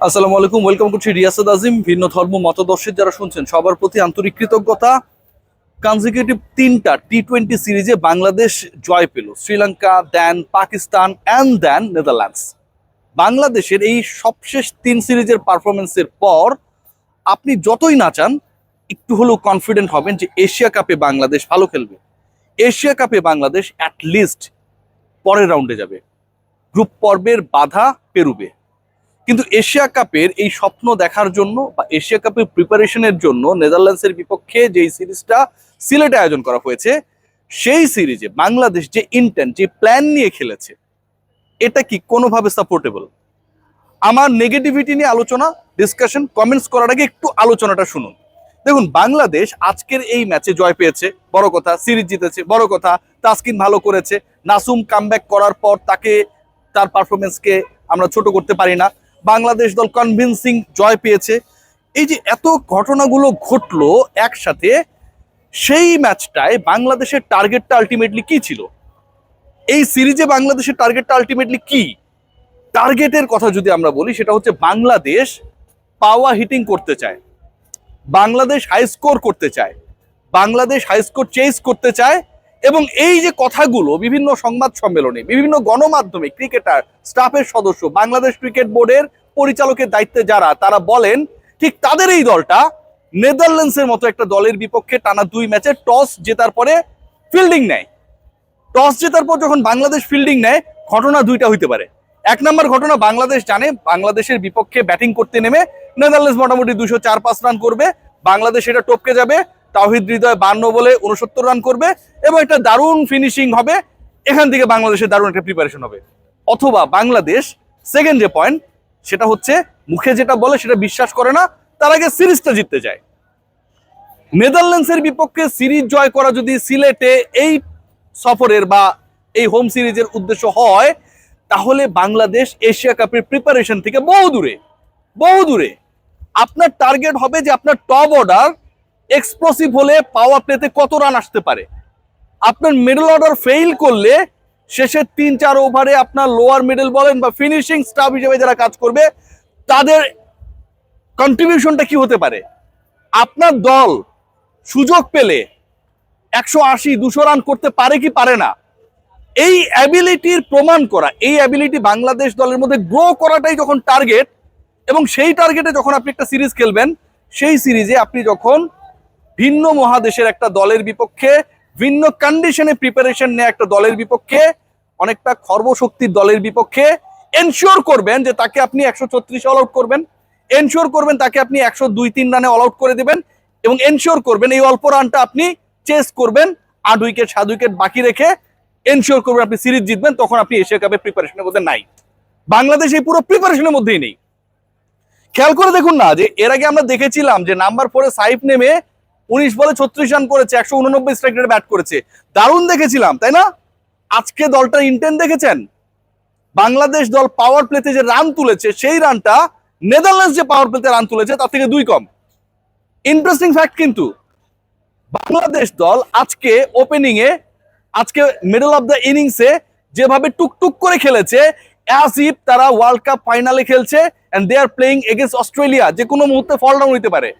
আসসালামু আলাইকুম ওয়েলকাম করছি রিয়াসাদ আজিম ভিন্ন ধর্ম মতদর্শের যারা শুনছেন, সবার প্রতি আন্তরিক কৃতজ্ঞতা। কনজিকিউটিভ তিনটা টি টোয়েন্টি সিরিজে বাংলাদেশ জয় পেল, Sri Lanka, then, Pakistan and then Netherlands বাংলাদেশের এই সবশেষ তিন সিরিজের পারফরমেন্সের পর আপনি যতই না চান, একটু হলেও কনফিডেন্ট হবেন যে এশিয়া কাপে বাংলাদেশ ভালো খেলবে। এশিয়া কাপে বাংলাদেশ অ্যাট লিস্ট পরের রাউন্ডে যাবে। গ্রুপ পর্বের বাধা পেরুবে। কিন্তু এশিয়া কাপের এই স্বপ্ন দেখার জন্য বা এশিয়া কাপের প্রিপারেশনের জন্য নেদারল্যান্ডসের বিপক্ষে যেই সিরিজটা সিলেটে আয়োজন করা হয়েছে, সেই সিরিজে বাংলাদেশ যে ইন্টেন্ট যে প্ল্যান নিয়ে খেলেছে, এটা কি কোনোভাবে সাপোর্টেবল আমার নেগেটিভিটি নিয়ে আলোচনা ডিসকাশন কমেন্টস করার আগে একটু আলোচনাটা শুনুন। দেখুন, বাংলাদেশ আজকের এই ম্যাচে জয় পেয়েছে, বড় কথা, সিরিজ জিতেছে, বড় কথা, তাসকিন ভালো করেছে, নাসুম কামব্যাক করার পর তাকে, তার পারফরমেন্সকে আমরা ছোট করতে পারি না। বাংলাদেশ দল কনভিনসিং জয় পেয়েছে। এই যে এত ঘটনাগুলো ঘটলো একসাথে, সেই ম্যাচটায় বাংলাদেশের টার্গেটটা আলটিমেটলি কি ছিল? এই সিরিজে বাংলাদেশের টার্গেটটা আলটিমেটলি কি? টার্গেটের কথা যদি আমরা বলি, সেটা হচ্ছে বাংলাদেশ পাওয়া হিটিং করতে চায়। বাংলাদেশ হাই স্কোর করতে চায়। বাংলাদেশ হাই স্কোর চেস করতে চায়। এবং এই যে কথাগুলো বিভিন্ন সংবাদ সম্মেলনে, বিভিন্ন গণমাধ্যমে ক্রিকেটার স্টাফের সদস্য, বাংলাদেশ ক্রিকেট বোর্ডের পরিচালকের দায়িত্বে যারা, তারা বলেন, ঠিক তাদের এই দলটা নেদারল্যান্ডসের মতো একটা দলের বিপক্ষে টানা দুই ম্যাচে টস জেতার পরে ফিল্ডিং নেয়। টস জেতার পর যখন বাংলাদেশ ফিল্ডিং নেয়, ঘটনা দুইটা হইতে পারে। এক নম্বর ঘটনা, বাংলাদেশ জানে বাংলাদেশের বিপক্ষে ব্যাটিং করতে নেমে নেদারল্যান্ডস মোটামুটি দুশো চার পাঁচ রান করবে, বাংলাদেশ এটা টপকে যাবে তাহিদ হৃদয় বান্ন বলে উনসত্তর রান করবে এবং একটা দারুণ ফিনিশিং হবে, এখান থেকে বাংলাদেশের দারুণ একটা প্রিপারেশন হবে। অথবা বাংলাদেশ সেকেন্ড যে পয়েন্ট সেটা হচ্ছে মুখে যেটা বলে সেটা বিশ্বাস করে না, তার আগে সিরিজটা জিততে যায়। নেদারল্যান্ডসের বিপক্ষে সিরিজ জয় করা যদি সিলেটে এই সফরের বা এই হোম সিরিজের উদ্দেশ্য হয়, তাহলে বাংলাদেশ এশিয়া কাপের প্রিপারেশন থেকে বহু দূরে বহু দূরে। আপনার টার্গেট হবে যে আপনার টপ অর্ডার এক্সপ্লোসিভ হলে পাওয়ার প্লেতে কত রান আসতে পারে। আপনার মিডল অর্ডার ফেইল করলে শেষের তিন, চার ওভারে আপনার লোয়ার মিডল বলেন বা ফিনিশিং স্টাফ হিসেবে যারা কাজ করবে, তাদের কন্ট্রিবিউশনটা কি হতে পারে? আপনার দল সুযোগ পেলে একশো আশি, দুশো রান করতে পারে কি পারে না? এই অ্যাবিলিটির প্রমাণ করা, এই অ্যাবিলিটি বাংলাদেশ দলের মধ্যে গ্রো করাটাই যখন টার্গেট এবং সেই টার্গেটে যখন আপনি একটা সিরিজ খেলবেন, সেই সিরিজে আপনি যখন ভিন্ন মহাদেশের একটা দলের বিপক্ষে ভিন্ন কন্ডিশনে প্রিপারেশন নেয় একটা দলের বিপক্ষে, অনেকটা খর্বশক্তির দলের বিপক্ষে এনশিওর করবেন যে তাকে আপনি একশো ছত্রিশে অল আউট করবেন এনশিওর করবেন তাকে আপনি একশো দুই তিন রানে অল আউট করে দেবেন, এবং এনশিওর করবেন এই অল্প রানটা আপনি চেস করবেন আট উইকেট সাত উইকেট বাকি রেখে এনশিওর করবেন আপনি সিরিজ জিতবেন, তখন আপনি এশিয়া কাপের প্রিপারেশনের মধ্যে নাই। বাংলাদেশ এই পুরো প্রিপারেশনের মধ্যেই নেই। খেয়াল করে দেখুন না, যে এর আগে আমরা দেখেছিলাম যে নাম্বার ফোরে সাইফ নেমে উনিশ বলে ছত্রিশ রান করেছে, একশো উননব্বই স্ট্রাইক রেটে ব্যাট করেছে। দারুণ দেখেছিলাম, তাই না? আজকে দলটার ইন্টেন্ট দেখেছেন? বাংলাদেশ দল পাওয়ার প্লেতে যে রান তুলেছে, সেই রানটা নেদারল্যান্ডস যে পাওয়ার প্লেতে রান তুলেছে, তার থেকে দুই কম। ইন্টারেস্টিং ফ্যাক্ট কিন্তু, বাংলাদেশ দল আজকে ওপেনিং এ, আজকে মিডল অফ দ্য ইনিংসে যেভাবে টুকটুক করে খেলেছে অ্যাজ ইফ তারা ওয়ার্ল্ড কাপ ফাইনালে খেলছে and they are playing against Australia যে কোনো মুহূর্তে ফল ডাউন হইতে পারে।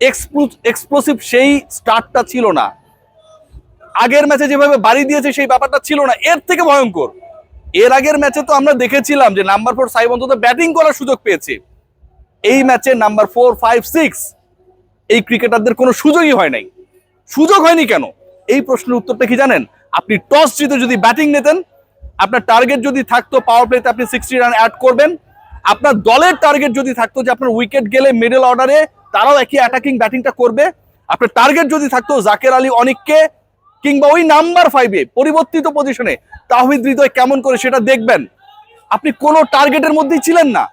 এক্সপ্লোসিভ সেই স্টার্টটা ছিল না। আগের ম্যাচে যেভাবে বাড়ি দিয়েছে সেই ব্যাপারটা ছিল না। এর থেকে ভয়ঙ্কর। এর আগের ম্যাচে তো আমরা দেখেছিলাম যে নাম্বার ফোর সাইব অন্তত ব্যাটিং করার সুযোগ পেয়েছে। এই ম্যাচে নাম্বার ফোর ফাইভ সিক্স এই ক্রিকেটারদের কোনো সুযোগই হয় নাই। সুযোগ হয়নি কেন? এই প্রশ্নের উত্তরটা কি জানেন? আপনি টস জিতে যদি ব্যাটিং নিতেন, আপনার টার্গেট যদি থাকতো পাওয়ার প্লেতে আপনি সিক্সটি রান অ্যাড করবেন আপনার দলের টার্গেট যদি থাকতো যে আপনার উইকেট গেলে মিডল অর্ডারে তারাও একই অ্যাটাকিং ব্যাটিংটা করবে। আপনার টার্গেট যদি থাকতো জাকের আলী অনেককে কিংবা ওই নাম্বার ফাইভে পরিবর্তিত পজিশনে তাহিদ হৃদয় কেমন করে সেটা দেখবেন? আপনি কোনো টার্গেটের মধ্যেই ছিলেন না।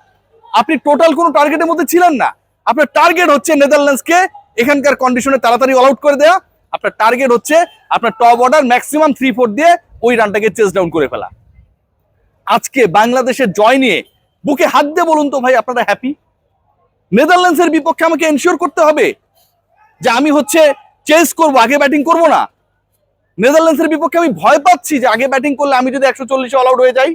আপনি টোটাল কোনো টার্গেটের মধ্যে ছিলেন না। আপনার টার্গেট হচ্ছে নেদারল্যান্ডসকে এখানকার কন্ডিশনে তাড়াতাড়ি অল আউট করে দেওয়া আপনার টার্গেট হচ্ছে আপনার top order maximum three four দিয়ে ওই রানটাকে চেস ডাউন করে ফেলা। আজকে বাংলাদেশের জয় নিয়ে বুকে হাত দিয়ে বলুন তো ভাই, আপনারা হ্যাপি নেদারল্যান্ডসের বিপক্ষে আমাকে এনশিওর করতে হবে যে আমি হচ্ছে চেস করব, আগে ব্যাটিং করব না। নেদারল্যান্ডসের বিপক্ষে আমি ভয় পাচ্ছি যে আগে ব্যাটিং করলে আমি যদি একশো চল্লিশে অল আউট হয়ে যাই।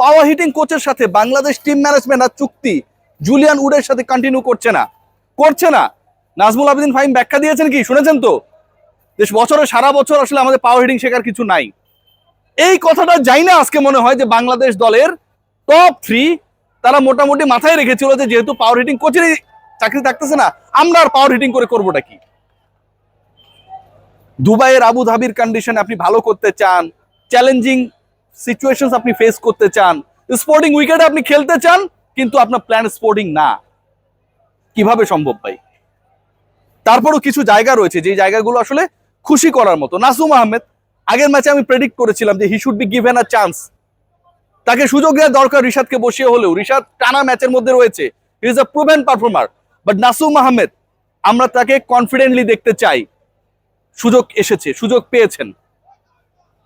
পাওয়ার হিটিং কোচের সাথে বাংলাদেশ টিম ম্যানেজমেন্ট আর চুক্তি জুলিয়ান উডের সাথে কন্টিনিউ করছে না। করছে না। নাজমুল আবেদিন ফাইম ব্যাখ্যা দিয়েছেন কি? শুনেছেন তো? বেশ বছরে, সারা বছর আসলে আমাদের পাওয়ার হিটিং শেখার কিছু নাই। এই কথাটা যাই না আজকে মনে হয় যে বাংলাদেশ দলের টপ থ্রি তারা মোটামুটি মাথায় রেখেছিল যেহেতু পাওয়ার হিটিং কোচেরই চাকরি থাকতেছে না, আমরা আর পাওয়ার হিটিং করে করবোটা কি? দুবাইয়ের আবু ধাবির কন্ডিশন আপনি ভালো করতে চান চ্যালেঞ্জিং সিচুয়েশন আপনি ফেস করতে চান স্পোর্টিং উইকেটে আপনি খেলতে চান, কিন্তু আপনার প্ল্যান স্পোর্টিং না। কীভাবে সম্ভব ভাই? তারপরও কিছু জায়গা রয়েছে যে জায়গাগুলো আসলে খুশি করার মতো। নাসুম আহমেদ, আগের ম্যাচে আমি প্রেডিক্ট করেছিলাম যে he should be given a chance তাকে সুযোগ দেওয়া দরকার রিশাদকে বসিয়ে হলেও। রিশাদ টানা ম্যাচের মধ্যে রয়েছে। Is a proven performer but Nasum Ahmed, আমরা তাকে কনফিডেন্টলি দেখতে চাই। সুযোগ এসেছে, সুযোগ পেয়েছেন।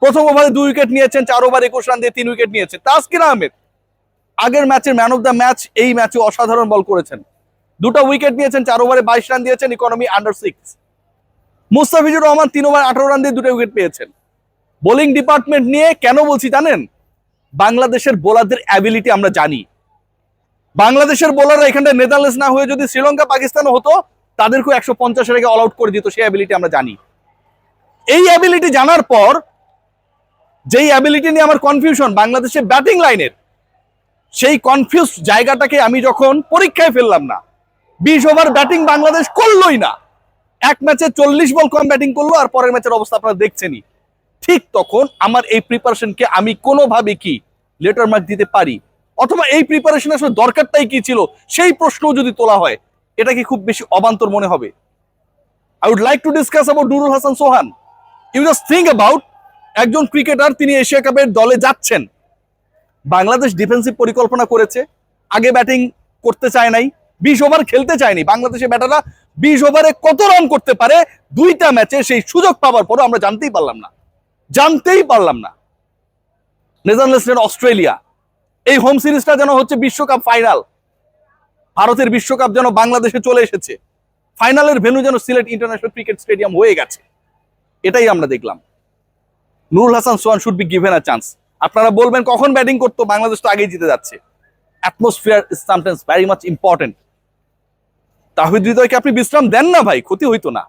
প্রথম ওভারে দুই উইকেট নিয়েছেন, চার ওভার একুশ রান দিয়ে তিন উইকেট নিয়েছে তাসকির আহমেদ, আগের ম্যাচের ম্যান অফ দ্য ম্যাচ এই ম্যাচে অসাধারণ বল করেছেন। দুটো উইকেট নিয়েছেন, চার ওভারে বাইশ রান দিয়েছেন economy under six Mustafizur Rahman তিন ওভার আঠারো রান দিয়ে দুটো উইকেট পেয়েছেন। বোলিং ডিপার্টমেন্ট নিয়ে কেন বলছি জানেন? বাংলাদেশের বোলারদের অ্যাবিলিটি আমরা জানি। বাংলাদেশের বোলাররা এখানটা নেদারল্যান্ডস না হয়ে যদি শ্রীলঙ্কা পাকিস্তানও হতো, তাদেরকেও একশো পঞ্চাশের আগে অল আউট করে দিত, সেই অ্যাবিলিটি আমরা জানি। এই অ্যাবিলিটি জানার পর, যেই অ্যাবিলিটি নিয়ে আমার কনফিউশন বাংলাদেশের ব্যাটিং লাইনের সেই কনফিউজ জায়গাটাকে আমি যখন পরীক্ষায় ফেললাম না, বিশ ওভার ব্যাটিং বাংলাদেশ করলোই না। এক ম্যাচে চল্লিশ বল কম ব্যাটিং করল, আর পরের ম্যাচের অবস্থা আপনারা দেখছেনই। ঠিক তখন আমার এই প্রিপারেশনকে আমি কোনোভাবে কি লেটার মার্ক দিতে পারি? অথবা এই প্রিপারেশন আসলে দরকারটাই কি ছিল? সেই প্রশ্নও যদি তোলা হয়, এটা কি খুব বেশি অবান্তর মনে হবে? I would like to discuss about Nurul Hasan Sohan you just think about একজন ক্রিকেটার তিনি এশিয়া কাপের দলে যাচ্ছেন। বাংলাদেশ ডিফেন্সিভ পরিকল্পনা করেছে। আগে ব্যাটিং করতে চায় নাই, বিশ ওভার খেলতে চায়নি বাংলাদেশের ব্যাটাররা বিশ ওভারে কত রান করতে পারে? দুইটা ম্যাচে সেই সুযোগ পাওয়ার পরও আমরা জানতেই পারলাম না। জানতেই পারলাম না। Netherlands Australia. এই হোম সিরিজটা যেন হচ্ছে বিশ্বকাপ ফাইনাল ভারতের বিশ্বকাপ যেন বাংলাদেশে চলে এসেছে। ফাইনালের ভেন্যু যেন সিলেট ইন্টারন্যাশনাল ক্রিকেট স্টেডিয়াম হয়ে গেছে। এটাই আমরা দেখলাম। Nurul Hasan Sohan should be given a chance আপনারা বলবেন, কখন ব্যাটিং করতো? বাংলাদেশ তো আগেই জিতে যাচ্ছে। Atmosphere is sometimes very much important Towhid হৃদয়কে আপনি বিশ্রাম দেন না ভাই, ক্ষতি হইতো না।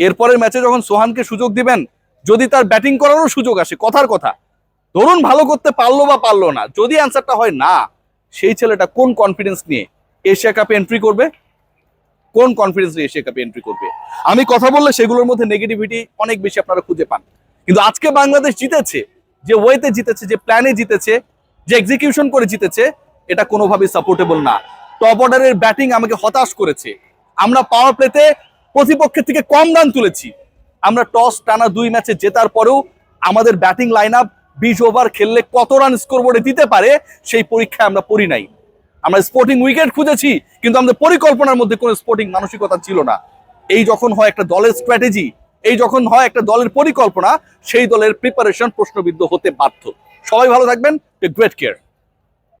এরপরের ম্যাচে যখন সোহানকে সুযোগ দিবেন যদি তার ব্যাটিং করারও সুযোগ আসে, কথার কথা। ধরুন ভালো করতে পারল বা পারল না, যদি অ্যান্সারটা হয় না, সেই ছেলেটা কোন কনফিডেন্স নিয়ে এশিয়া কাপে এন্ট্রি করবে? কোন কনফিডেন্স নিয়ে এশিয়া কাপে এন্ট্রি করবে? আমি কথা বললে সেগুলোর মধ্যে নেগেটিভিটি অনেক বেশি আপনারা খুঁজে পান। কিন্তু আজকে বাংলাদেশ জিতেছে, যে ওয়েতে জিতেছে, যে প্ল্যানে জিতেছে, যে এক্সিকিউশন করে জিতেছে, এটা কোনোভাবেই সাপোর্টেবল না। টপ অর্ডারের ব্যাটিং আমাকে হতাশ করেছে। আমরা পাওয়ার প্লেতে প্রতিপক্ষের থেকে কম রান তুলেছি। আমরা টস টানা দুই ম্যাচে জেতার পরেও আমাদের ব্যাটিং লাইন আপ বিশ ওভার খেললে কত রান স্কোর বোর্ডে দিতে পারে সেই পরীক্ষায় আমরা পড়ি নাই। আমরা স্পোর্টিং উইকেট খুঁজেছি, কিন্তু আমাদের পরিকল্পনার মধ্যে কোনো স্পোর্টিং মানসিকতা ছিল না। এই যখন হয় একটা দলের স্ট্র্যাটেজি এই যখন হয় একটা দলের পরিকল্পনা, সেই দলের প্রিপারেশন প্রশ্নবিদ্ধ হতে বাধ্য। সবাই ভালো থাকবেন গ্রেট কেয়ার